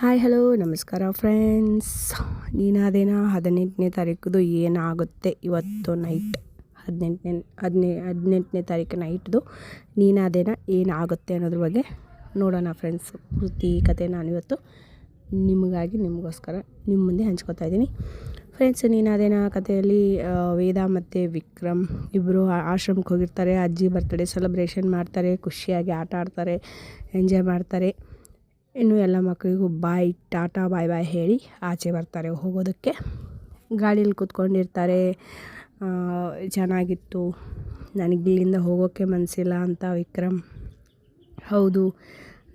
Hi hello ನಮಸ್ಕಾರ friends ನೀನಾದೇನ? ಹದಿನೆಂಟನೇ ತಾರೀಕುದು ಏನಾಗುತ್ತೆ ಇವತ್ತು ನೈಟ್ ಹದಿನೆಂಟನೇ, ಹದಿನೆ, ಹದಿನೆಂಟನೇ ತಾರೀಕು ನೈಟ್ದು ನೀನಾದೇನ? ಏನಾಗುತ್ತೆ ಅನ್ನೋದ್ರ ಬಗ್ಗೆ ನೋಡೋಣ ಫ್ರೆಂಡ್ಸ್ ಪೂರ್ತಿ ಕತೆ ನಾನಿವತ್ತು ನಿಮಗಾಗಿ, ನಿಮಗೋಸ್ಕರ ನಿಮ್ಮ ಮುಂದೆ ಹಂಚ್ಕೋತಾ ಇದ್ದೀನಿ. ಫ್ರೆಂಡ್ಸ್ ನೀನಾದೇನ? ಕಥೆಯಲ್ಲಿ ವೇದ ಮತ್ತು ವಿಕ್ರಮ್ ಇಬ್ಬರು ಆಶ್ರಮಕ್ಕೆ ಹೋಗಿರ್ತಾರೆ. ಅಜ್ಜಿ ಬರ್ತಡೇ ಸೆಲೆಬ್ರೇಷನ್ ಮಾಡ್ತಾರೆ, ಖುಷಿಯಾಗಿ ಆಟ ಆಡ್ತಾರೆ ಎಂಜಾಯ್ ಮಾಡ್ತಾರೆ. ಇನ್ನು ಎಲ್ಲ ಮಕ್ಕಳಿಗೂ ಬಾಯ್, ಟಾಟಾ, ಬಾಯ್ ಬಾಯ್ ಹೇಳಿ ಆಚೆ ಬರ್ತಾರೆ ಹೋಗೋದಕ್ಕೆ. ಗಾಡೀಲಿ ಕೂತ್ಕೊಂಡಿರ್ತಾರೆ. ಚೆನ್ನಾಗಿತ್ತು. ನನಗೆ ಇಲ್ಲಿಂದ ಹೋಗೋಕ್ಕೆ ಮನಸ್ಸಿಲ್ಲ ಅಂತ ವಿಕ್ರಮ್. ಹೌದು,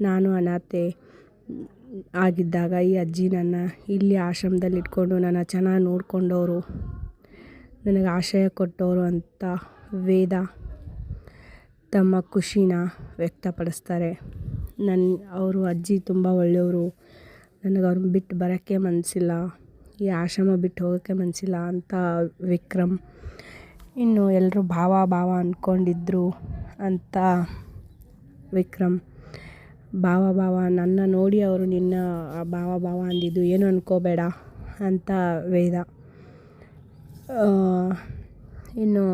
ನಾನು ಅನಾಥೆ ಆಗಿದ್ದಾಗ ಈ ಅಜ್ಜಿ ನನ್ನ ಇಲ್ಲಿ ಆಶ್ರಮದಲ್ಲಿ ಇಟ್ಕೊಂಡು ನನ್ನ ಚೆನ್ನಾಗಿ ನೋಡ್ಕೊಂಡವರು. ನನಗೆ ಆಶ್ರಯ ಕೊಟ್ಟವರು ಅಂತ ವೇದ ತಮ್ಮ ಖುಷಿನ ವ್ಯಕ್ತಪಡಿಸ್ತಾರೆ. ನನ್ನ ಅವರು ಅಜ್ಜಿ ತುಂಬ ಒಳ್ಳೆಯವರು. ನನಗೆ ಅವ್ರನ್ನ ಬಿಟ್ಟು ಬರೋಕ್ಕೆ ಮನಸ್ಸಿಲ್ಲ ಈ ಆಶ್ರಮ ಬಿಟ್ಟು ಹೋಗೋಕ್ಕೆ ಮನಸ್ಸಿಲ್ಲ ಅಂತ ವಿಕ್ರಮ್. ಇನ್ನು ಎಲ್ಲರೂ ಭಾವ ಭಾವ ಅಂದ್ಕೊಂಡಿದ್ರು ಅಂತ ವಿಕ್ರಮ್. ಭಾವ ಭಾವ, ನನ್ನ ನೋಡಿ ಅವರು ನಿನ್ನ ಭಾವ ಭಾವ ಅಂದಿದ್ದು ಏನು ಅಂದ್ಕೋಬೇಡ ಅಂತ ವೇದ. ಇನ್ನು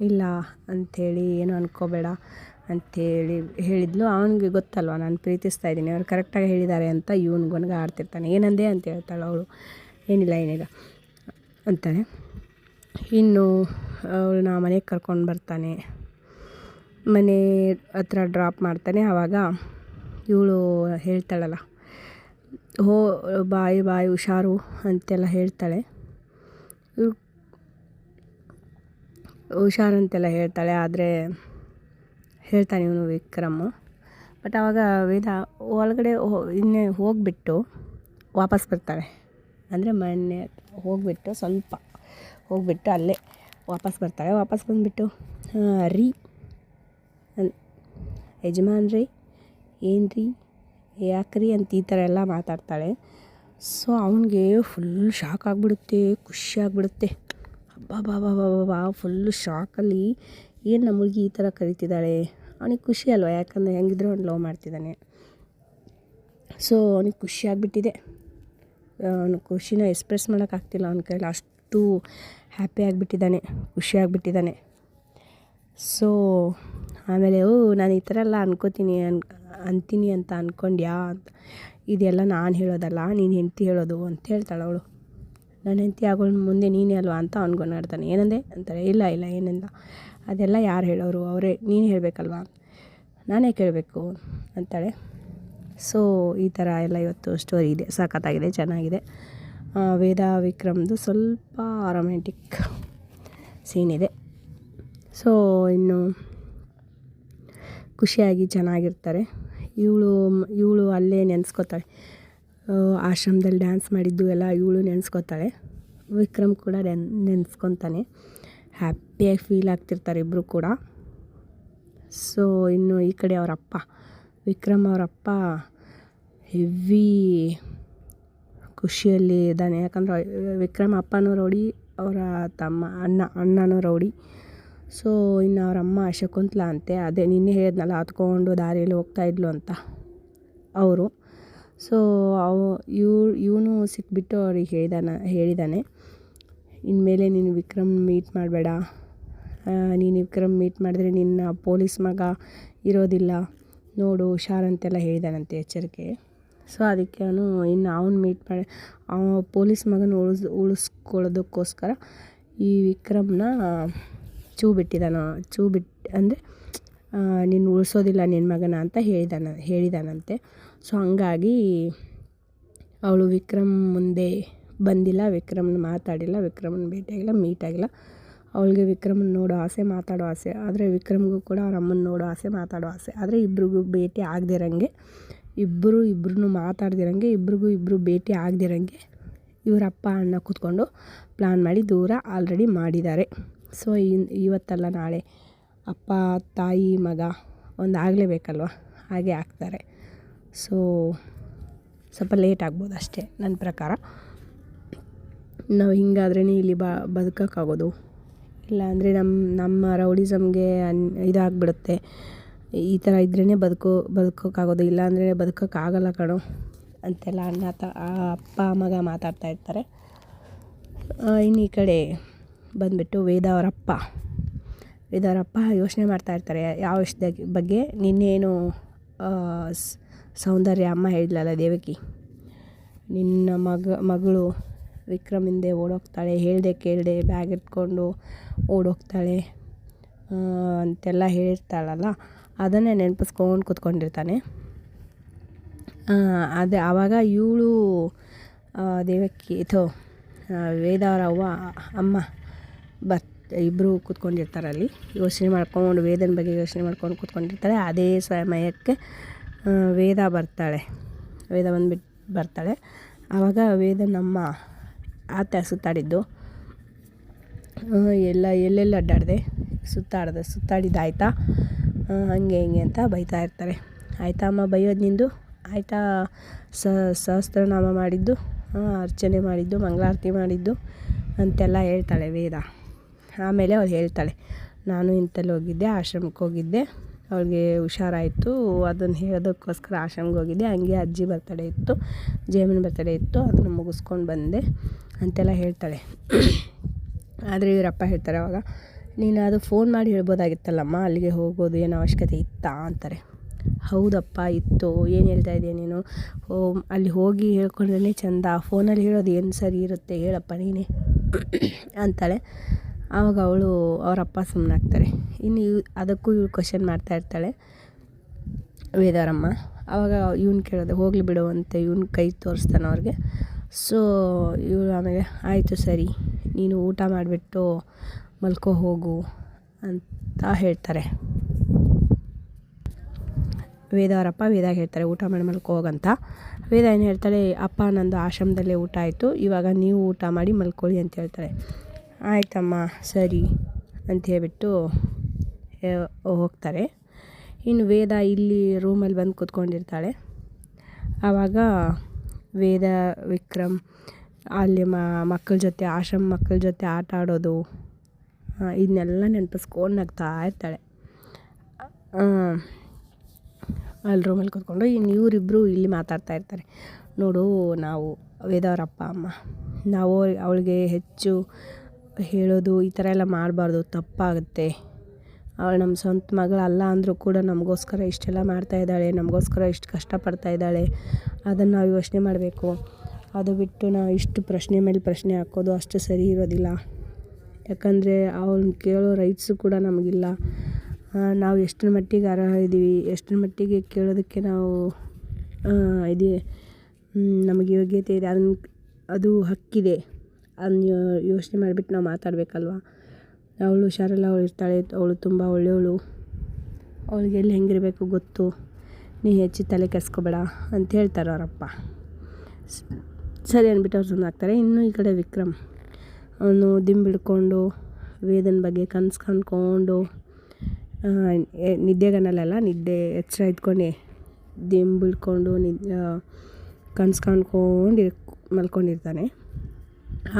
ಇಲ್ಲ ಅಂಥೇಳಿ ಏನು ಅನ್ಕೋಬೇಡ. ಅಂಥೇಳಿ ಹೇಳಿದ್ಲು. ಅವನಿಗೆ ಗೊತ್ತಲ್ವ? ನಾನು ಪ್ರೀತಿಸ್ತಾ ಇದ್ದೀನಿ. ಅವ್ರು ಕರೆಕ್ಟಾಗಿ ಹೇಳಿದ್ದಾರೆ ಅಂತ ಇವನು ಗೊನಗ ಆಡ್ತಿರ್ತಾನೆ. ಏನಂದೆ ಅಂತ ಹೇಳ್ತಾಳೆ ಅವಳು. ಏನಿಲ್ಲ ಏನಿಲ್ಲ ಅಂತಾನೆ. ಇನ್ನು ಅವಳನ್ನ ಮನೆಗೆ ಕರ್ಕೊಂಡು ಬರ್ತಾನೆ. ಮನೆ ಹತ್ರ ಡ್ರಾಪ್ ಮಾಡ್ತಾನೆ. ಆವಾಗ ಇವಳು ಹೇಳ್ತಾಳಲ್ಲ, ಹೋ, ಬಾಯ್ ಬಾಯ್, ಹುಷಾರು ಅಂತೆಲ್ಲ ಹೇಳ್ತಾಳೆ. ಹುಷಾರು ಅಂತೆಲ್ಲ ಹೇಳ್ತಾಳೆ. ಆದರೆ ಹೇಳ್ತಾನೆ ಇವನು ವಿಕ್ರಮ್. ಬಟ್ ಆವಾಗ ವೇದ ಒಳಗಡೆ ಇನ್ನೇ ಹೋಗಿಬಿಟ್ಟು ವಾಪಸ್ ಬರ್ತಾಳೆ ಅಂದರೆ ಮೊನ್ನೆ ಹೋಗಿಬಿಟ್ಟು ಸ್ವಲ್ಪ ಹೋಗಿಬಿಟ್ಟು ಅಲ್ಲೇ ವಾಪಸ್ ಬರ್ತಾಳೆ ವಾಪಸ್ ಬಂದುಬಿಟ್ಟು ರೀ. ಯಜಮಾನ್ರಿ ಏನು ರೀ ಯಾಕ್ರಿ ಅಂತ ಈ ಥರ ಎಲ್ಲ ಮಾತಾಡ್ತಾಳೆ. ಸೊ ಅವನಿಗೆ ಫುಲ್ ಶಾಕ್ ಆಗಿಬಿಡುತ್ತೆ, ಖುಷಿ ಆಗಿಬಿಡುತ್ತೆ. ಬಾ ಫುಲ್ಲು ಶಾಕಲ್ಲಿ ಏನು ನಮ್ಮ ಹುಡುಗಿ ಈ ಥರ ಕರಿತಿದ್ದಾಳೆ? ಅವನಿಗೆ ಖುಷಿ ಅಲ್ವಾ? ಯಾಕಂದರೆ ಹೆಂಗಿದ್ರು ಅವ್ನು ಲವ್ ಮಾಡ್ತಿದ್ದಾನೆ. ಸೊ ಅವನಿಗೆ ಖುಷಿ ಆಗಿಬಿಟ್ಟಿದೆ. ಅವನು ಖುಷಿನ ಎಕ್ಸ್ಪ್ರೆಸ್ ಮಾಡೋಕ್ಕಾಗ್ತಿಲ್ಲ ಅವನ ಕೈಲಿ ಅಷ್ಟು ಹ್ಯಾಪಿ ಆಗಿಬಿಟ್ಟಿದ್ದಾನೆ, ಖುಷಿ ಆಗಿಬಿಟ್ಟಿದ್ದಾನೆ. ಸೊ ಆಮೇಲೆ, ಓ, ನಾನು ಈ ಥರ ಎಲ್ಲ ಅನ್ಕೋತೀನಿ, ಅನ್, ಅಂತೀನಿ ಅಂತ ಅಂದ್ಕೊಂಡ್ಯಾ ಅಂತ ಇದೆಲ್ಲ ನಾನು ಹೇಳೋದಲ್ಲ, ನೀನು ಹೆಂಡ್ತಿ ಹೇಳೋದು ಅಂತ ಹೇಳ್ತಾಳೆ ಅವಳು. ನನ್ನ ಹೆಂಡ್ತಿ ಆಗೋಳು ಮುಂದೆ ನೀನೇ ಅಲ್ವಾ? ಅಂತ ಅವ್ನಿಗೊನ್ನಾಡ್ತಾನೆ ಏನಂದೆ? ಅಂತಾರೆ, ಇಲ್ಲ ಇಲ್ಲ, ಏನಿಲ್ಲ. ಅದೆಲ್ಲ ಯಾರು ಹೇಳೋರು? ಅವರೇ, ನೀನು ಹೇಳಬೇಕಲ್ವಾ? ನಾನೇ ಕೇಳಬೇಕು ಅಂತಾಳೆ. ಸೊ ಈ ಥರ ಎಲ್ಲ ಇವತ್ತು ಸ್ಟೋರಿ ಇದೆ. ಸಖತ್ತಾಗಿದೆ ಚೆನ್ನಾಗಿದೆ. ವೇದ ವಿಕ್ರಮ್ದು ಸ್ವಲ್ಪ ರೊಮ್ಯಾಂಟಿಕ್ ಸೀನ್ ಇದೆ. ಸೊ ಇನ್ನು ಖುಷಿಯಾಗಿ ಚೆನ್ನಾಗಿರ್ತಾರೆ. ಇವಳು ಇವಳು ಅಲ್ಲೇ ನೆನೆಸ್ಕೋತಾಳೆ. ಆಶ್ರಮದಲ್ಲಿ ಡ್ಯಾನ್ಸ್ ಮಾಡಿದ್ದು ಎಲ್ಲ ಇವಳು ನೆನೆಸ್ಕೋತಾಳೆ. ವಿಕ್ರಮ್ ಕೂಡ ನೆನ್, ನೆನೆಸ್ಕೊತಾನೆ. ಹ್ಯಾಪಿಯಾಗಿ ಫೀಲ್ ಆಗ್ತಿರ್ತಾರೆ ಇಬ್ಬರು ಕೂಡ. ಸೊ ಇನ್ನು ಈ ಕಡೆ ಅವರ ಅಪ್ಪ ವಿಕ್ರಮ್ ಅವರ ಅಪ್ಪ ಹೆವಿ ಖುಷಿಯಲ್ಲಿ ಇದ್ದಾನೆ. ಯಾಕಂದ್ರೆ ವಿಕ್ರಮ್ ಅಪ್ಪನೂ ರೌಡಿ, ಅವರ ತಮ್ಮ ಅಣ್ಣ, ಅಣ್ಣನೂ ರೌಡಿ. ಸೊ ಇನ್ನು ಅವರಮ್ಮ ಶಕುಂತ್ಲಾ ಅಂತೆ. ಅದೇ ನಿನ್ನೆ ಹೇಳಿದ್ನಲ್ಲ, ಹತ್ಕೊಂಡು ದಾರಿಯಲ್ಲಿ ಹೋಗ್ತಾ ಇದ್ಲು ಅಂತ ಅವರು. ಸೊ ಅವು ಇವ್ ಇವನು ಸಿಕ್ಬಿಟ್ಟು ಅವ್ರಿಗೆ ಹೇಳಿದಾನ ಹೇಳಿದ್ದಾನೆ ಇನ್ಮೇಲೆ ನೀನು ವಿಕ್ರಮ್ ಮೀಟ್ ಮಾಡಬೇಡ. ನೀನು ವಿಕ್ರಮ್ ಮೀಟ್ ಮಾಡಿದ್ರೆ ನಿನ್ನ ಪೊಲೀಸ್ ಮಗ ಇರೋದಿಲ್ಲ. ನೋಡು ಹುಷಾರ್ ಅಂತೆಲ್ಲ ಹೇಳಿದಾನಂತೆ ಎಚ್ಚರಿಕೆ. ಸೊ ಅದಕ್ಕೆ ಅವನು ಇನ್ನು ಅವ್ನು ಮೀಟ್ ಮಾಡಿ, ಅವ ಪೊಲೀಸ್ ಮಗನ ಉಳಿಸ್, ಉಳಿಸ್ಕೊಳ್ಳೋದಕ್ಕೋಸ್ಕರ ಈ ವಿಕ್ರಮ್ನ ಚೂ ಬಿಟ್ಟಿದ್ದಾನ ಚೂ ಬಿಟ್ಟು ಅಂದರೆ ನೀನು ಉಳಿಸೋದಿಲ್ಲ ನಿನ್ನ ಮಗನ ಅಂತ ಹೇಳಿದಾನ, ಹೇಳಿದಾನಂತೆ. ಸೊ ಹಂಗಾಗಿ ಅವಳು ವಿಕ್ರಮ್ ಮುಂದೆ ಬಂದಿಲ್ಲ, ವಿಕ್ರಮನ ಮಾತಾಡಿಲ್ಲ, ವಿಕ್ರಮನ ಭೇಟಿಯಾಗಿಲ್ಲ ಮೀಟ್ ಆಗಿಲ್ಲ ಅವಳಿಗೆ ವಿಕ್ರಮನ ನೋಡೋ ಆಸೆ, ಮಾತಾಡೋ ಆಸೆ. ಆದರೆ ವಿಕ್ರಮ್ಗೂ ಕೂಡ ಅವ್ರ ಅಮ್ಮನ ನೋಡೋ ಆಸೆ, ಮಾತಾಡೋ ಆಸೆ. ಆದರೆ ಇಬ್ರಿಗೂ ಭೇಟಿ ಆಗದಿರಂಗೆ. ಇಬ್ಬರು ಇಬ್ಬರೂ ಮಾತಾಡ್ದಿರಂಗೆ, ಇಬ್ರಿಗೂ ಇಬ್ಬರು ಭೇಟಿ ಆಗದಿರಂಗೆ ಇವರ ಅಪ್ಪ, ಅಣ್ಣ ಕೂತ್ಕೊಂಡು ಪ್ಲ್ಯಾನ್ ಮಾಡಿ ದೂರ ಆಲ್ರೆಡಿ ಮಾಡಿದ್ದಾರೆ. ಸೊ ಇವತ್ತಲ್ಲ ನಾಳೆ ಅಪ್ಪ, ತಾಯಿ, ಮಗ ಒಂದು ಆಗಲೇಬೇಕಲ್ವ ಹಾಗೆ ಆಗ್ತಾರೆ. ಸೊ ಸ್ವಲ್ಪ ಲೇಟ್ ಆಗ್ಬೋದು ಅಷ್ಟೇ ನನ್ನ ಪ್ರಕಾರ. ನಾವು ಹಿಂಗಾದ್ರೇ ಇಲ್ಲಿ ಬಾ, ಬದುಕೋಕ್ಕಾಗೋದು. ಇಲ್ಲಾಂದರೆ ನಮ್ಮ ನಮ್ಮ ರೌಡಿಸಮ್ಗೆ ಅನ್, ಇದಾಗ್ಬಿಡುತ್ತೆ. ಈ ಥರ ಇದ್ರೇ ಬದುಕೋ, ಬದುಕೋಕ್ಕಾಗೋದು. ಇಲ್ಲಾಂದರೆ ಬದುಕೋಕ್ಕಾಗಲ್ಲ ಕಣೋ. ಅಂತೆಲ್ಲ ಅಣ್ಣ, ತ ಅಪ್ಪ, ಮಗ ಮಾತಾಡ್ತಾ ಇರ್ತಾರೆ. ಇನ್ನು ಈ ಕಡೆ ಬಂದುಬಿಟ್ಟು ವೇದ ಅವರಪ್ಪ. ವೇದ ಅವರಪ್ಪ ಯೋಚನೆ ಮಾಡ್ತಾ ಇರ್ತಾರೆ. ಯಾವ ವಿಷಯದ ಬಗ್ಗೆ? ನಿನ್ನೇನು ಸೌಂದರ್ಯ ಅಮ್ಮ ಹೇಳಿದ್ಲಲ್ಲ ದೇವಕಿ? ನಿನ್ನ ಮಗ, ಮಗಳು ವಿಕ್ರಮ್ ಹಿಂದೆ ಓಡೋಗ್ತಾಳೆ, ಹೇಳಿದೆ ಕೇಳಿದೆ ಬ್ಯಾಗ್ ಎತ್ಕೊಂಡು ಓಡೋಗ್ತಾಳೆ ಅಂತೆಲ್ಲ ಹೇಳಿರ್ತಾಳಲ್ಲ ಅದನ್ನೇ ನೆನಪಿಸ್ಕೊಂಡು ಕೂತ್ಕೊಂಡಿರ್ತಾನೆ. ಅದೇ ಆವಾಗ ಇವಳು ದೇವಕ್ಕಿ ಇದು ವೇದಾರವ್ವ, ಅಮ್ಮ ಬರ್ ಇಬ್ಬರು ಕೂತ್ಕೊಂಡಿರ್ತಾರೆ ಅಲ್ಲಿ. ಯೋಚನೆ ಮಾಡ್ಕೊಂಡು, ವೇದನ ಬಗ್ಗೆ ಯೋಚನೆ ಮಾಡ್ಕೊಂಡು ಕೂತ್ಕೊಂಡಿರ್ತಾಳೆ ಅದೇ ಸಮಯಕ್ಕೆ ವೇದ ಬರ್ತಾಳೆ. ವೇದ ಬಂದುಬಿಟ್ಟು ಬರ್ತಾಳೆ. ಆವಾಗ ವೇದ ನಮ್ಮ ಆತ ಸುತ್ತಾಡಿದ್ದು ಎಲ್ಲ ಎಲ್ಲೆಲ್ಲಿ ಅಡ್ಡಾಡಿದೆ? ಸುತ್ತಾಡಿದೆ ಸುತ್ತಾಡಿದ್ದಾಯ್ತಾ ಹಂಗೆ ಹಿಂಗೆ ಅಂತ ಬೈತಾ ಇರ್ತಾರೆ. ಆಯಿತಾ ಅಮ್ಮ ಬೈಯೋದು ನಿಂದು? ಆಯಿತಾ? ಸಹಸ್ರನಾಮ ಮಾಡಿದ್ದು? ಅರ್ಚನೆ ಮಾಡಿದ್ದು, ಮಂಗಳಾರತಿ ಮಾಡಿದ್ದು? ಅಂತೆಲ್ಲ ಹೇಳ್ತಾಳೆ ವೇದ. ಆಮೇಲೆ ಅವಳು ಹೇಳ್ತಾಳೆ, ನಾನು ಇಂಥಲ್ಲಿ ಹೋಗಿದ್ದೆ, ಆಶ್ರಮಕ್ಕೆ ಹೋಗಿದ್ದೆ. ಅವಳಿಗೆ ಹುಷಾರಾಯಿತು. ಅದನ್ನು ಹೇಳೋದಕ್ಕೋಸ್ಕರ ಆಶ್ರಮಕ್ಕೆ ಹೋಗಿದ್ದೆ. ಹಂಗೆ ಅಜ್ಜಿ ಬರ್ತಡೇ ಇತ್ತು, ಜೇಮಿನ ಬರ್ತಡೇ ಇತ್ತು. ಅದನ್ನು ಮುಗಿಸ್ಕೊಂಡು ಬಂದೆ. ಅಂತೆಲ್ಲ ಹೇಳ್ತಾಳೆ. ಆದರೆ ಇವರಪ್ಪ ಹೇಳ್ತಾರೆ ಅವಾಗ ನೀನು ಅದು ಫೋನ್ ಮಾಡಿ ಹೇಳ್ಬೋದಾಗಿತ್ತಲ್ಲಮ್ಮ? ಅಲ್ಲಿಗೆ ಹೋಗೋದು ಏನು ಅವಶ್ಯಕತೆ ಇತ್ತಾ? ಅಂತಾರೆ. ಹೌದಪ್ಪ, ಇತ್ತು. ಏನು ಹೇಳ್ತಾ ಇದೆಯಾ ನೀನು? ಹೋ, ಅಲ್ಲಿ ಹೋಗಿ ಹೇಳ್ಕೊಂಡ್ರೇ ಚಂದ. ಫೋನಲ್ಲಿ ಹೇಳೋದು ಏನು ಸರಿ ಇರುತ್ತೆ ಹೇಳಪ್ಪ ನೀನೇ? ಅಂತಾಳೆ. ಆವಾಗ ಅವಳು ಅವರಪ್ಪ ಸುಮ್ಮನಾಗ್ತಾರೆ ಇನ್ನು ಇವ್, ಅದಕ್ಕೂ ಇವಳು ಕ್ವಶನ್ ಮಾಡ್ತಾ ಇರ್ತಾಳೆ. ವೇದಾರಮ್ಮ ಆವಾಗ ಇವ್ನು ಕೇಳೋದು, ಹೋಗಲಿ ಬಿಡು ಅಂತ ಇವ್ನು ಕೈ ತೋರಿಸ್ತಾನೆ ಅವ್ರಿಗೆ. ಸೊ ಇವರು ಆಮೇಲೆ, ಆಯಿತು ಸರಿ, ನೀನು ಊಟ ಮಾಡಿಬಿಟ್ಟು ಮಲ್ಕೋ, ಹೋಗು ಅಂತ ಹೇಳ್ತಾರೆ. ವೇದ ಅವರಪ್ಪ ವೇದ ಹೇಳ್ತಾರೆ, ಊಟ ಮಾಡಿ ಮಲ್ಕೋ ಹೋಗಂತ ವೇದ ಏನು ಹೇಳ್ತಾಳೆ, ಅಪ್ಪ, ನಂದು ಆಶ್ರಮದಲ್ಲೇ ಊಟ ಆಯಿತು, ಇವಾಗ ನೀವು ಊಟ ಮಾಡಿ ಮಲ್ಕೊಳ್ಳಿ ಅಂತ ಹೇಳ್ತಾರೆ. ಆಯ್ತಮ್ಮ, ಸರಿ ಅಂತ ಹೇಳಿಬಿಟ್ಟು ಹೋಗ್ತಾರೆ. ಇನ್ನು ವೇದ ಇಲ್ಲಿ ರೂಮಲ್ಲಿ ಬಂದು ಕೂತ್ಕೊಂಡಿರ್ತಾಳೆ. ಆವಾಗ ವೇದ, ವಿಕ್ರಮ್, ಅಲ್ಲಿ ಮಕ್ಕಳ ಜೊತೆ ಆಶ್ರಮ ಮಕ್ಕಳ ಜೊತೆ ಆಟ ಆಡೋದು ಇದನ್ನೆಲ್ಲ ನೆನಪಿಸ್ಕೊಂಡು ನಗ್ತಾ ಇರ್ತಾಳೆ. ಅಲ್ಲಿ ರೂಮಲ್ಲಿ ಕೂತ್ಕೊಂಡು ಇನ್ನು ಇವರಿಬ್ಬರು ಇಲ್ಲಿ ಮಾತಾಡ್ತಾ ಇರ್ತಾರೆ. ನೋಡು, ನಾವು ವೇದವ್ರ ಅಪ್ಪ, ಅಮ್ಮ. ನಾವು ಅವಳಿಗೆ ಹೆಚ್ಚು ಹೇಳೋದು ಈ ಥರ ಎಲ್ಲ ಮಾಡಬಾರ್ದು, ತಪ್ಪಾಗುತ್ತೆ. ಅವಳು ನಮ್ಮ ಸ್ವಂತ ಮಗಳಲ್ಲ ಅಂದರೂ ಕೂಡ ನಮಗೋಸ್ಕರ ಇಷ್ಟೆಲ್ಲ ಮಾಡ್ತಾ ಇದ್ದಾಳೆ, ನಮಗೋಸ್ಕರ ಇಷ್ಟು ಕಷ್ಟಪಡ್ತಾ ಇದ್ದಾಳೆ. ಅದನ್ನು ನಾವು ಯೋಚನೆ ಮಾಡಬೇಕು. ಅದು ಬಿಟ್ಟು ನಾವು ಇಷ್ಟು ಪ್ರಶ್ನೆ ಮೇಲೆ ಪ್ರಶ್ನೆ ಹಾಕೋದು ಅಷ್ಟು ಸರಿ ಇರೋದಿಲ್ಲ. ಯಾಕಂದರೆ ಅವ್ಳನ್ನ ಕೇಳೋ ರೈಟ್ಸು ಕೂಡ ನಮಗಿಲ್ಲ. ನಾವು ಎಷ್ಟರ ಮಟ್ಟಿಗೆ ಅರ್ಹ ಇದ್ದೀವಿ ಎಷ್ಟರ ಮಟ್ಟಿಗೆ ಕೇಳೋದಕ್ಕೆ ನಾವು ಇದೆ ನಮಗೆ ಯೋಗ್ಯತೆ ಇದೆ. ಅದನ್ನ ಅದು ಹಕ್ಕಿದೆ. ಅದನ್ನ ಯೋಚನೆ ಮಾಡಿಬಿಟ್ಟು ನಾವು ಮಾತಾಡಬೇಕಲ್ವ? ಅವಳು ಹುಷಾರಿಲ್ಲ ಅವಳು ಇರ್ತಾಳೆ, ಅವಳು ತುಂಬ ಒಳ್ಳೆಯವಳು. ಅವಳಿಗೆ ಎಲ್ಲಿ ಹೆಂಗಿರಬೇಕು ಗೊತ್ತು. ನೀ ಹೆಚ್ಚು ತಲೆ ಕೆಸ್ಕೋಬೇಡ ಅಂತ ಹೇಳ್ತಾರೆ ಅವರಪ್ಪ ಸರಿ ಅಂದ್ಬಿಟ್ಟು ಅವ್ರು ಸುಮ್ಮನಾಗ್ತಾರೆ ಇನ್ನು ಈ ಕಡೆ ವಿಕ್ರಮ್, ಅವನು ದಿಂಬಿಡ್ಕೊಂಡು ವೇದನ ಬಗ್ಗೆ ಕನಸು ಕಂಡ್ಕೊಂಡು ನಿದ್ದೆಗನಲ್ಲ ನಿದ್ದೆ ಎಚ್ಚರ ಇದ್ಕೊಂಡು ದಿಂಬಿಡ್ಕೊಂಡು ನಿದ್ ಕನ್ಸ್ ಕಾಣ್ಕೊಂಡು ಮಲ್ಕೊಂಡಿರ್ತಾನೆ.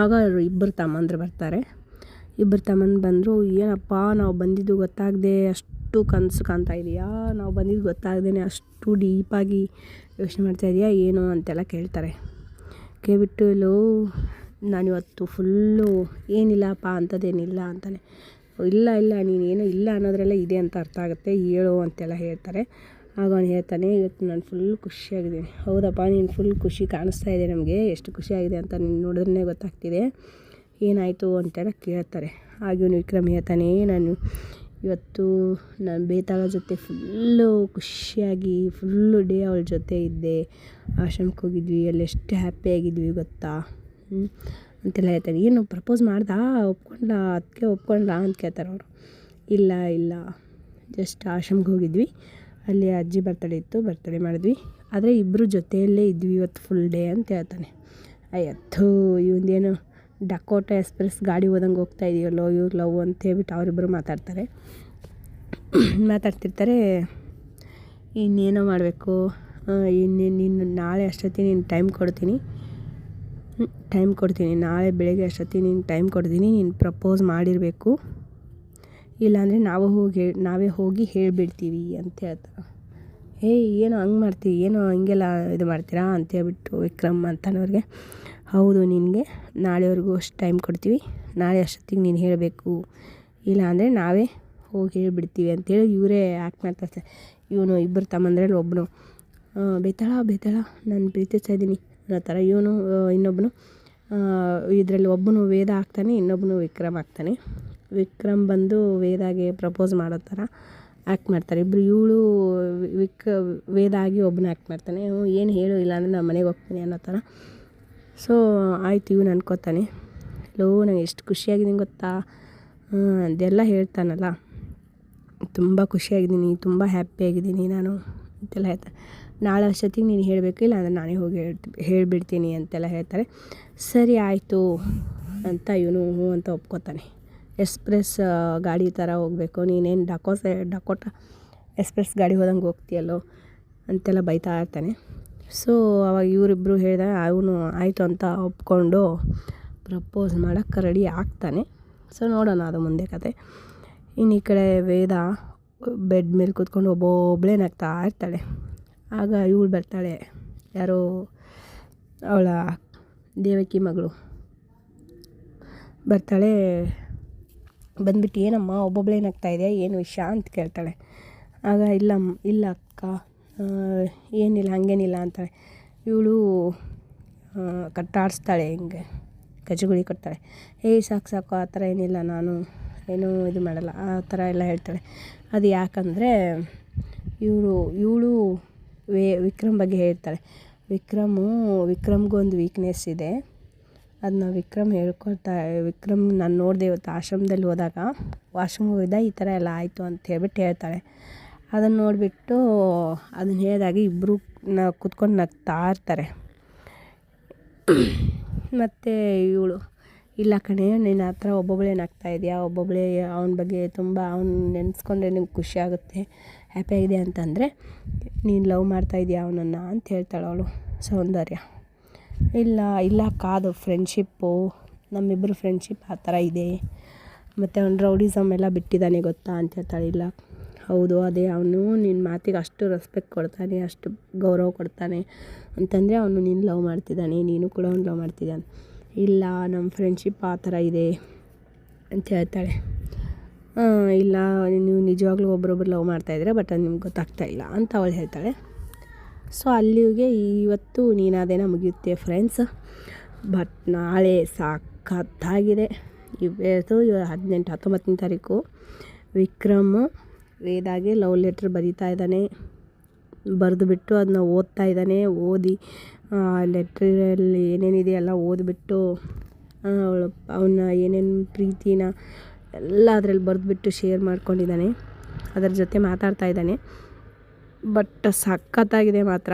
ಆಗ ಅವರು ಇಬ್ಬರು ತಮ್ಮಂದ್ರು ಬರ್ತಾರೆ. ಇಬ್ಬರು ತಮ್ಮನ ಬಂದರು, ಏನಪ್ಪ, ನಾವು ಬಂದಿದ್ದು ಗೊತ್ತಾಗದೆ ಅಷ್ಟು ಕನಸು ಕಾಣ್ತಾ ಇದೆಯಾ? ನಾವು ಬಂದಿದ್ದು ಗೊತ್ತಾಗ್ದೇ ಅಷ್ಟು ಡೀಪಾಗಿ ಯೋಚನೆ ಮಾಡ್ತಾ ಇದೆಯಾ? ಏನು? ಅಂತೆಲ್ಲ ಕೇಳ್ತಾರೆ. ಕೇಳ್ಬಿಟ್ಟು, ಲೋ, ನಾನಿವತ್ತು ಫುಲ್ಲು ಏನಿಲ್ಲಪ್ಪ ಅಂಥದ್ದೇನಿಲ್ಲ ಅಂತಾನೆ. ಇಲ್ಲ ಇಲ್ಲ, ನೀನೇನು ಇಲ್ಲ ಅನ್ನೋದ್ರಲ್ಲೇ ಇದೆ ಅಂತ ಅರ್ಥ ಆಗುತ್ತೆ, ಹೇಳು ಅಂತೆಲ್ಲ ಹೇಳ್ತಾರೆ. ಆಗ ಅವನು ಹೇಳ್ತಾನೆ, ಇವತ್ತು ನಾನು ಫುಲ್ ಖುಷಿಯಾಗಿದ್ದೀನಿ. ಹೌದಪ್ಪ, ನೀನು ಫುಲ್ ಖುಷಿ ಕಾಣಿಸ್ತಾ ಇದೆ ನಮಗೆ, ಎಷ್ಟು ಖುಷಿಯಾಗಿದೆ ಅಂತ ನೀನು ನೋಡಿದ್ರೆ ಗೊತ್ತಾಗ್ತಿದೆ. ಏನಾಯಿತು ಅಂತೆಲ್ಲ ಕೇಳ್ತಾರೆ. ಇವನು ವಿಕ್ರಮ್ ಹೇಳ್ತಾನೆ ನಾನು ಇವತ್ತು ನಾನು ಬೇತಾಳ ಜೊತೆ ಫುಲ್ಲು ಖುಷಿಯಾಗಿ ಫುಲ್ಲು ಡೇ ಅವಳ ಜೊತೆ ಇದ್ದೆ. ಆಶ್ರಮಕ್ಕೆ ಹೋಗಿದ್ವಿ. ಅಲ್ಲಿ ಎಷ್ಟು ಹ್ಯಾಪಿಯಾಗಿದ್ವಿ ಗೊತ್ತಾ? ಅಂತೆಲ್ಲ ಹೇಳ್ತಾನೆ. ಏನು ಪ್ರಪೋಸ್ ಮಾಡ್ದಾ? ಒಪ್ಕೊಂಡ ಅದಕ್ಕೆ ಒಪ್ಕೊಂಡ್ಲಾ ಅಂತ ಕೇಳ್ತಾರೆ ಅವರು. ಇಲ್ಲ ಇಲ್ಲ. ಜಸ್ಟ್ ಆಶ್ರಮಕ್ಕೆ ಹೋಗಿದ್ವಿ. ಅಲ್ಲಿ ಅಜ್ಜಿ ಬರ್ತಡೇ ಇತ್ತು. ಬರ್ತಡೇ ಮಾಡಿದ್ವಿ. ಆದರೆ ಇಬ್ಬರು ಜೊತೆಯಲ್ಲೇ ಇದ್ವಿ ಇವತ್ತು ಫುಲ್ ಡೇ ಅಂತ ಹೇಳ್ತಾನೆ. ಅಯ್ಯತ್ತು ಇವಂದೇನು ಡಕೋಟ ಎಕ್ಸ್ಪ್ರೆಸ್ ಗಾಡಿ ಹೋದಂಗೆ ಹೋಗ್ತಾ ಇದೆಯಲ್ಲೋ, ಇವ್ರು ಲವ್ ಅಂತ ಹೇಳ್ಬಿಟ್ಟು ಅವರಿಬ್ಬರು ಮಾತಾಡ್ತಾರೆ. ಮಾತಾಡ್ತಿರ್ತಾರೆ, ಇನ್ನೇನೋ ಮಾಡಬೇಕು? ಇನ್ನೇನು ನೀನು ನಾಳೆ ಅಷ್ಟೊತ್ತಿಗೆ ನೀನು ಟೈಮ್ ಕೊಡ್ತೀನಿ. ಟೈಮ್ ಕೊಡ್ತೀನಿ. ನಾಳೆ ಬೆಳಗ್ಗೆ ಅಷ್ಟೊತ್ತಿಗೆ ನೀನು ಟೈಮ್ ಕೊಡ್ತೀನಿ. ನೀನು ಪ್ರಪೋಸ್ ಮಾಡಿರಬೇಕು. ಇಲ್ಲಾಂದರೆ ನಾವು ಹೋಗಿ ನಾವೇ ಹೋಗಿ ಹೇಳಿಬಿಡ್ತೀವಿ ಅಂತ ಹೇಳ್ತಾರೆ. ಏಯ್, ಏನೋ ಹಂಗೆ ಮಾಡ್ತೀವಿ ಏನೋ ಹಂಗೆಲ್ಲ ಇದು ಮಾಡ್ತೀರಾ ಅಂತ ಹೇಳ್ಬಿಟ್ಟು ವಿಕ್ರಮ್ ಅಂತಾನವ್ರಿಗೆ. ಹೌದು, ನಿನಗೆ. ನಾಳೆವರೆಗೂ ಅಷ್ಟು ಟೈಮ್ ಕೊಡ್ತೀವಿ. ನಾಳೆ ಅಷ್ಟೊತ್ತಿಗೆ ನೀನು ಹೇಳಬೇಕು. ಇಲ್ಲ ಅಂದರೆ ನಾವೇ ಹೋಗಿ ಹೇಳಿಬಿಡ್ತೀವಿ ಅಂತೇಳಿ ಇವರೇ ಆ್ಯಕ್ಟ್ ಮಾಡ್ತಾರೆ. ಇವನು ಇಬ್ಬರು ತಮ್ಮಂದ್ರಲ್ಲಿ ಒಬ್ಬನು ಬೇತಾಳ ಬೇತಾಳ, ನಾನು ಪ್ರೀತಿಸ್ತಾ ಇದ್ದೀನಿ ಅನ್ನೋ ಥರ ಇವನು ಇನ್ನೊಬ್ಬನು ಇದರಲ್ಲಿ ಒಬ್ಬನು ವೇದ ಆಗ್ತಾನೆ ಇನ್ನೊಬ್ಬನು ವಿಕ್ರಮ್ ಆಗ್ತಾನೆ. ವಿಕ್ರಮ್ ಬಂದು ವೇದಾಗೆ ಪ್ರಪೋಸ್ ಮಾಡೋ ಥರ ಆ್ಯಕ್ಟ್ ಮಾಡ್ತಾರೆ. ಇಬ್ಬರು ಇವಳು ವಿಕ್ ವೇದ ಆಗಿ ಒಬ್ಬನ ಆ್ಯಕ್ಟ್ ಮಾಡ್ತಾನೆ. ಏನು ಹೇಳು, ಇಲ್ಲ ಅಂದರೆ ನಾನು ಮನೆಗೆ ಹೋಗ್ತೀನಿ ಅನ್ನೋ ಥರ. ಸೊ, ಆಯ್ತು, ಇವನು ಅನ್ಕೋತಾನೆ. ಲೋ, ನಂಗೆ ಎಷ್ಟು ಖುಷಿಯಾಗಿದ್ದೀನಿ ಗೊತ್ತಾ? ಅದೆಲ್ಲ ಹೇಳ್ತಾನಲ್ಲ. ತುಂಬ ಖುಷಿಯಾಗಿದ್ದೀನಿ, ತುಂಬ ಹ್ಯಾಪಿಯಾಗಿದ್ದೀನಿ ನಾನು, ಅಂತೆಲ್ಲ ಹೇಳ್ತಾರೆ ನಾಳೆ ಅಷ್ಟೊತ್ತಿಗೆ ನೀನು ಹೇಳಬೇಕು ಇಲ್ಲ ಅಂದರೆ ನಾನೇ ಹೋಗಿ ಹೇಳ್ತಿ, ಹೇಳಿಬಿಡ್ತೀನಿ, ಅಂತೆಲ್ಲ ಹೇಳ್ತಾರೆ. ಸರಿ, ಆಯಿತು, ಅಂತ ಇವನು ಹ್ಞೂ ಅಂತ ಒಪ್ಕೋತಾನೆ. ಎಕ್ಸ್ಪ್ರೆಸ್ ಗಾಡಿ ಥರ ಹೋಗಬೇಕು, ನೀನೇನು ಡಕೋಸ ಡಕೋಟ ಎಕ್ಸ್ಪ್ರೆಸ್ ಗಾಡಿ ಹೋದಂಗೆ ಹೋಗ್ತೀಯಲ್ಲೋ? ಅಂತೆಲ್ಲ ಬೈತಾ ಇರ್ತಾನೆ. ಸೊ ಅವಾಗ ಇವರಿಬ್ಬರು ಹೇಳಿದಾಗ ಅವನು ಆಯಿತು ಅಂತ ಒಪ್ಕೊಂಡು ಪ್ರಪೋಸ್ ಮಾಡೋಕ್ಕೆ ರೆಡಿ ಆಗ್ತಾನೆ. ಸೊ ನೋಡೋಣ ಅದು ಮುಂದೆ ಕತೆ. ಇನ್ನು ಈ ಕಡೆ ವೇದ ಬೆಡ್ ಮೇಲೆ ಕೂತ್ಕೊಂಡು ಒಬ್ಬೊಬ್ಬಳೇ ನಗ್ತಾ ಇರ್ತಾಳೆ. ಆಗ ಇವಳು ಬರ್ತಾಳೆ, ಯಾರೋ ಅವಳ ದೇವಕಿ ಮಗಳು. ಬರ್ತಾಳೆ, ಬಂದ್ಬಿಟ್ಟು, ಏನಮ್ಮ ಒಬ್ಬೊಬ್ಬಳೇ ನಗ್ತಾ ಏನು ವಿಷಯ ಅಂತ ಕೇಳ್ತಾಳೆ. ಆಗ ಇಲ್ಲ ಇಲ್ಲ ಅಕ್ಕ ಏನಿಲ್ಲ, ಹಾಗೇನಿಲ್ಲ ಅಂತಾಳೆ. ಇವಳು ಕಟ್ಟಾಡಿಸ್ತಾಳೆ ಹಿಂಗೆ ಕಜ್ಜುಗುಳಿ ಕೊಡ್ತಾಳೆ ಏಯ್, ಸಾಕು ಸಾಕು, ಆ ಥರ ಏನಿಲ್ಲ ನಾನು, ಏನೂ ಇದು ಮಾಡಲ್ಲ, ಆ ಥರ ಎಲ್ಲ ಹೇಳ್ತಾಳೆ. ಅದು ಯಾಕಂದರೆ, ಇವಳು ಇವಳು ವೇ, ವಿಕ್ರಮ್ ಬಗ್ಗೆ ಹೇಳ್ತಾಳೆ. ವಿಕ್ರಮು ವಿಕ್ರಮ್ಗೊಂದು ವೀಕ್ನೆಸ್ ಇದೆ. ಅದನ್ನ ವಿಕ್ರಮ್ ಹೇಳ್ಕೊಳ್ತಾ, ವಿಕ್ರಮ್ ನಾನು ನೋಡಿದೆ ಇವತ್ತು ಆಶ್ರಮದಲ್ಲಿ ಹೋದಾಗ ವಾಶ್ರೂಮ್ ಹೋಗಿದ್ದ, ಈ ಥರ ಎಲ್ಲ ಆಯಿತು ಅಂತ ಹೇಳ್ಬಿಟ್ಟು ಹೇಳ್ತಾಳೆ. ಅದನ್ನು ನೋಡಿಬಿಟ್ಟು ಅದನ್ನು ಹೇಳಿದಾಗ ಇಬ್ಬರು ನ ಕುತ್ಕೊಂಡು ನಗ್ತಾ ಇರ್ತಾರೆ. ಮತ್ತು ಇವಳು, ಇಲ್ಲ ಕಣೆ, ನಿನ್ನ ಹತ್ರ ಥರ ಒಬ್ಬೊಬ್ಬಳೇ ನಗ್ತಾ ಇದೆಯಾ? ಒಬ್ಬೊಬ್ಬಳೇ ಅವನ ಬಗ್ಗೆ ತುಂಬ ಅವ್ನು ನೆನೆಸ್ಕೊಂಡ್ರೆ ನಿಂಗೆ ಖುಷಿ ಆಗುತ್ತೆ ಹ್ಯಾಪಿಯಾಗಿದೆ ಅಂತಂದರೆ, ನೀನು ಲವ್ ಮಾಡ್ತಾ ಇದೆಯಾ ಅವನನ್ನು ಅಂತ ಹೇಳ್ತಾಳೆ ಅವಳು ಸೌಂದರ್ಯ. ಇಲ್ಲ ಇಲ್ಲ ಕಾದು ಫ್ರೆಂಡ್ಶಿಪ್ಪು ನಮ್ಮಿಬ್ಬರು ಫ್ರೆಂಡ್ಶಿಪ್ ಆ ಥರ ಇದೆ. ಮತ್ತು ಅವ್ನು ರೌಡಿಸಮ್ ಎಲ್ಲ ಬಿಟ್ಟಿದ್ದಾನೆ ಗೊತ್ತಾ ಅಂತ ಹೇಳ್ತಾಳೆ, ಇಲ್ಲ. ಹೌದು, ಅದೇ ಅವನು ನಿನ್ನ ಮಾತಿಗೆ ಅಷ್ಟು ರೆಸ್ಪೆಕ್ಟ್ ಕೊಡ್ತಾನೆ, ಅಷ್ಟು ಗೌರವ ಕೊಡ್ತಾನೆ ಅಂತಂದರೆ ಅವನು ನೀನು ಲವ್ ಮಾಡ್ತಿದ್ದಾನೆ, ನೀನು ಕೂಡ ಅವ್ನು ಲವ್ ಮಾಡ್ತಿದ್ದಾನೆ ಇಲ್ಲ ನಮ್ಮ ಫ್ರೆಂಡ್ಶಿಪ್ ಆ ಥರ ಇದೆ ಅಂತ ಹೇಳ್ತಾಳೆ. ಇಲ್ಲ ನೀವು ನಿಜವಾಗ್ಲೂ ಒಬ್ರೊಬ್ರು ಲವ್ ಮಾಡ್ತಾಯಿದ್ರೆ ಬಟ್ ಅದು ನಿಮ್ಗೆ ಗೊತ್ತಾಗ್ತಾ ಇಲ್ಲ ಅಂತ ಅವಳು ಹೇಳ್ತಾಳೆ. ಸೊ ಅಲ್ಲಿಗೆ ಇವತ್ತು ನೀನಾದೇನ ಮುಗಿಯುತ್ತೆ ಫ್ರೆಂಡ್ಸ್ ಬಟ್ ನಾಳೆ ಸಾಕತ್ತಾಗಿದೆ ಇವತ್ತು ಹದಿನೆಂಟು, ಹತ್ತೊಂಬತ್ತನೇ ತಾರೀಕು ವಿಕ್ರಮ್ ವೇದಾಗೆ ಲವ್ ಲೆಟ್ರ್ ಬರೀತಾ ಇದ್ದಾನೆ. ಬರೆದುಬಿಟ್ಟು ಅದನ್ನ ಓದ್ತಾ ಇದ್ದಾನೆ. ಓದಿ ಲೆಟ್ರಲ್ಲಿ ಏನೇನಿದೆ ಎಲ್ಲ ಓದಿಬಿಟ್ಟು ಅವಳು ಅವನ ಏನೇನು ಪ್ರೀತಿನ ಎಲ್ಲ ಅದರಲ್ಲಿ ಬರೆದ್ಬಿಟ್ಟು ಶೇರ್ ಮಾಡ್ಕೊಂಡಿದ್ದಾನೆ. ಅದರ ಜೊತೆ ಮಾತಾಡ್ತಾ ಇದ್ದಾನೆ. ಬಟ್ ಸಖತ್ತಾಗಿದೆ ಮಾತ್ರ.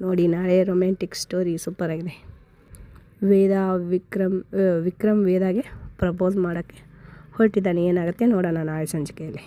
ನೋಡಿ, ನಾಳೆ ರೊಮ್ಯಾಂಟಿಕ್ ಸ್ಟೋರಿ ಸೂಪರಾಗಿದೆ. ವೇದ ವಿಕ್ರಮ್ ವಿಕ್ರಮ್ ವೇದಾಗೆ ಪ್ರಪೋಸ್ ಮಾಡೋಕ್ಕೆ ಹೊರಟಿದ್ದಾನೆ. ಏನಾಗುತ್ತೆ ನೋಡೋಣ ನಾಳೆ ಸಂಚಿಕೆಯಲ್ಲಿ.